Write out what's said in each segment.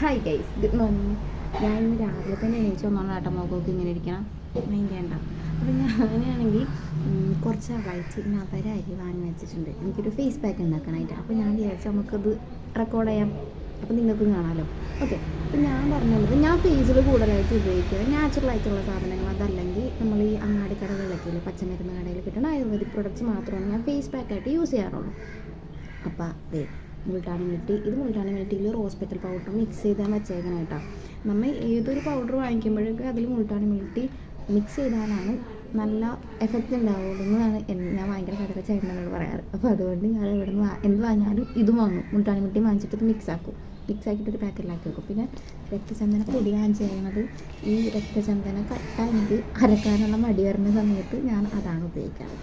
Hi guys good morning ഞാൻ ഇന്ന് രാവിലെ തന്നെ എണീച്ചു വന്നോണ്ട് കേട്ടോ. മുഖമൊക്കെ ഇങ്ങനെ ഇരിക്കണം. ചെയ്യണ്ട. അപ്പോൾ ഞാനാണെങ്കിൽ കുറച്ച് ആളായിട്ട് നവര അരി വാങ്ങി വെച്ചിട്ടുണ്ട്. എനിക്കൊരു ഫേസ് പാക്ക് ഉണ്ടാക്കാനായിട്ട്. അപ്പോൾ ഞാൻ വിചാരിച്ചു നമുക്കത് റെക്കോർഡ് ചെയ്യാം. അപ്പോൾ നിങ്ങൾക്കും കാണാമല്ലോ ഓക്കെ അപ്പം ഞാൻ പറഞ്ഞത് ഞാൻ ഫേസിൽ കൂടുതലായിട്ട് ഉപയോഗിക്കുക. നാച്ചുറൽ ആയിട്ടുള്ള സാധനങ്ങൾ അതല്ലെങ്കിൽ നമ്മൾ ഈ അങ്ങാടി കടകളിലൊക്കെ ഇല്ലേ പച്ചമരുന്ന് കടയിൽ കിട്ടുന്ന ആയുർവേദിക് പ്രൊഡക്ട്സ് മാത്രമാണ് ഞാൻ ഫേസ് പാക്കായിട്ട് യൂസ് ചെയ്യാറുള്ളൂ. അപ്പോൾ അതെ മുൾട്ടാണി മിട്ടി ഇത് മുൾട്ടാണി മിട്ടിയിൽ റോസ് ഹോസ്പിറ്റൽ പൗഡർ മിക്സ് ചെയ്താൽ വെച്ചേക്കണം കേട്ടോ. നമ്മൾ ഏതൊരു പൗഡർ വാങ്ങിക്കുമ്പോഴൊക്കെ അതിൽ മുൾട്ടാണി മിട്ടി മിക്സ് ചെയ്താലാണ് നല്ല എഫക്റ്റ് ഉണ്ടാവുള്ളൂ എന്നാണ് ഞാൻ ഭയങ്കര കഥ ചേട്ടനോട് പറയാറ്. അപ്പോൾ അതുകൊണ്ട് ഞാൻ ഇവിടെ നിന്ന് എന്ത് വാങ്ങിയാലും ഇത് വാങ്ങും. മുൾട്ടാണി മുട്ടി വാങ്ങിച്ചിട്ട് ഇത് മിക്സ് ആക്കും. മിക്സ് ആക്കിയിട്ട് ഒരു പാക്കറ്റിലാക്കി വെക്കും. പിന്നെ രക്തചന്ദന പൊടി ഞാൻ ചെയ്യുന്നത് ഈ രക്തചന്ദന കട്ട എനിക്ക് അരക്കാനുള്ള മടി വരുന്ന സമയത്ത് ഞാൻ അതാണ് ഉപയോഗിക്കാറ്.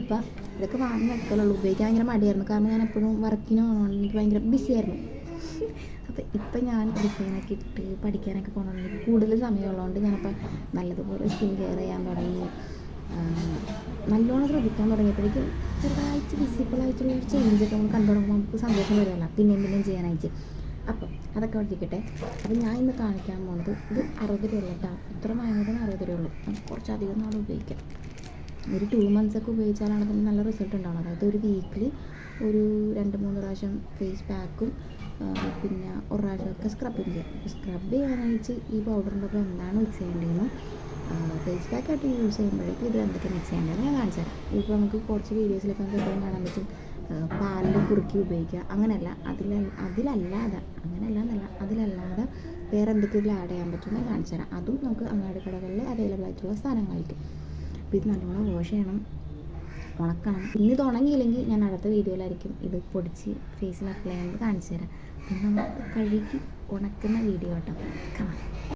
അപ്പം ഇതൊക്കെ വാങ്ങി വെക്കലുള്ളൂ ഉപയോഗിക്കാൻ ഭയങ്കര മടിയായിരുന്നു. കാരണം ഞാൻ എപ്പോഴും വർക്കിന് പോകണമെന്ന് എനിക്ക് ഭയങ്കര ബിസി ആയിരുന്നു. അപ്പം ഇപ്പം ഞാൻ ഡിസൈനൊക്കെ ഇട്ട് പഠിക്കാനൊക്കെ പോകണമെങ്കിൽ എനിക്ക് കൂടുതൽ സമയമുള്ളതുകൊണ്ട് ഞാനപ്പോൾ നല്ലതുപോലെ സ്കിൻ കെയർ ചെയ്യാൻ തുടങ്ങി. നല്ലോണം ശ്രദ്ധിക്കാൻ തുടങ്ങിയപ്പോഴേക്കും ചെറുതായിട്ട് വിസിബിളായിട്ടുള്ള ഒരു ചേഞ്ചൊക്കെ നമ്മൾ കണ്ടു തുടങ്ങുമ്പോൾ നമുക്ക് സന്തോഷം വരുമല്ലോ. പിന്നെയും പിന്നെയും ചെയ്യാനായിട്ട്. അപ്പം അതൊക്കെ പഠിക്കട്ടെ അപ്പം ഞാൻ ഇന്ന് കാണിക്കാൻ പോകുന്നത് ഇത് അറുപത് രൂപ കേട്ടോ ഇത്ര വാങ്ങിയതിന് അറുപത് രൂപ ഉള്ളൂ. നമുക്ക് കുറച്ചധികം നാൾ ഉപയോഗിക്കാം. ഒരു ടു മന്ത്സ് ഒക്കെ ഉപയോഗിച്ചാലാണ് അതിന് നല്ല റിസൾട്ട് ഉണ്ടാവുന്നത് അതായത് ഒരു വീക്കിൽ ഒരു രണ്ട് മൂന്ന് പ്രാവശ്യം ഫേസ് പാക്കും പിന്നെ ഒരു പ്രാവശ്യമൊക്കെ സ്ക്രബും ചെയ്യാം. സ്ക്രബ് ചെയ്യാനായിട്ട് ഈ പൗഡറിന്റെ ഒപ്പം എന്താണ് മിക്സ് ചെയ്യേണ്ടതെന്ന് ഫേസ് പാക്കായിട്ട് യൂസ് ചെയ്യുമ്പോഴേക്കും ഇത് എന്തൊക്കെ മിക്സ് ചെയ്യേണ്ടതെന്ന് ഞാൻ കാണിച്ചു തരാം. ഇപ്പോൾ നമുക്ക് കുറച്ച് വീഡിയോസിലൊക്കെ നമുക്ക് എപ്പോഴും കാണാൻ പറ്റും. പാലിൽ കുറുക്കി ഉപയോഗിക്കുക. അങ്ങനെയല്ല. അതിൽ അതിലല്ലാതെ അങ്ങനെയല്ല എന്നല്ല അതിലല്ലാതെ വേറെ എന്തൊക്കെ ഇതിൽ ആഡ് ചെയ്യാൻ പറ്റുമെന്ന് കാണിച്ചു തരാം. അതും നമുക്ക് അങ്ങാടി കടകളിൽ അവൈലബിൾ ആയിട്ടുള്ള സാധനങ്ങളായിരിക്കും. അപ്പോൾ ഇത് നല്ലോണം വാഷ് ചെയ്യണം. ഉണക്കണം. ഇന്ന് ഇത് ഉണങ്ങിയില്ലെങ്കിൽ ഞാൻ അടുത്ത വീഡിയോയിലായിരിക്കും ഇത് പൊടിച്ച് ഫേസിൽ അപ്ലൈ ചെയ്യുന്നത് കാണിച്ചു തരാം. പിന്നെ നമ്മൾ കഴുകി ഉണക്കുന്ന വീഡിയോ കേട്ടോ കാണാം